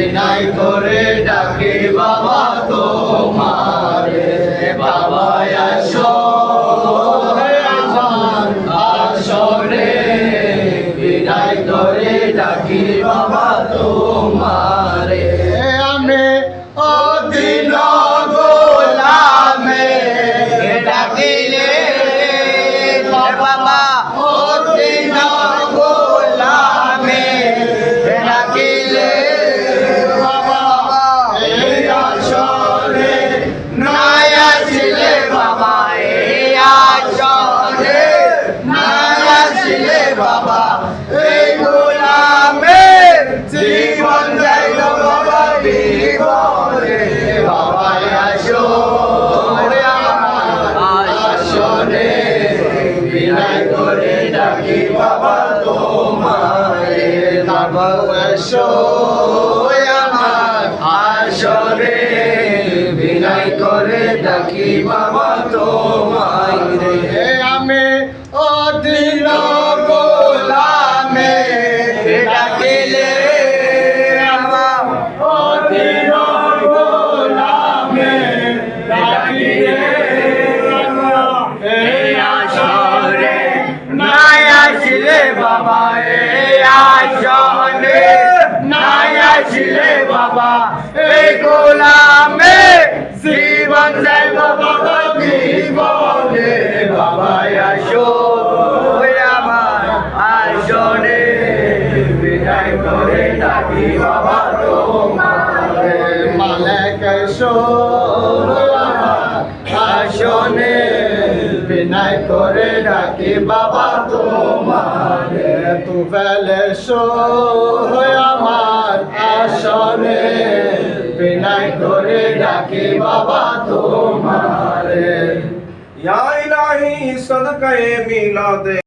বিনাই করে ডাকে বাবা তোমারে। বাবা আসো। আসরে। বিনাই করে ডাকি বাবা তোমারে। আমি অদিন গোলামে ডাকিলে বাবা আসলে বাবা, এই গোলামের জীবন যাইল বাবা বিবরে বাবা আসো আসরে বিনয় করে ডাকি, বাবা তোমারে বাবা আসো করে ডাকি, বাবা, তোমায় আমি অদিন বাবা এই আসরে নাই আসলে বাবা এই গোলামে জীবন যাইব বাবা জীবনে বাবা আসো আমার আসনে নাই ধরে ডাকি বাবা তোমারে। মালেক আসনে বিনাই করে ডাকি বাবা তোমারে। তু ফেলে আমার আসনে বিনাই করে ডাকি বাবা তোমারে। ইয়াই নাই সদকায়ে মিলাদে।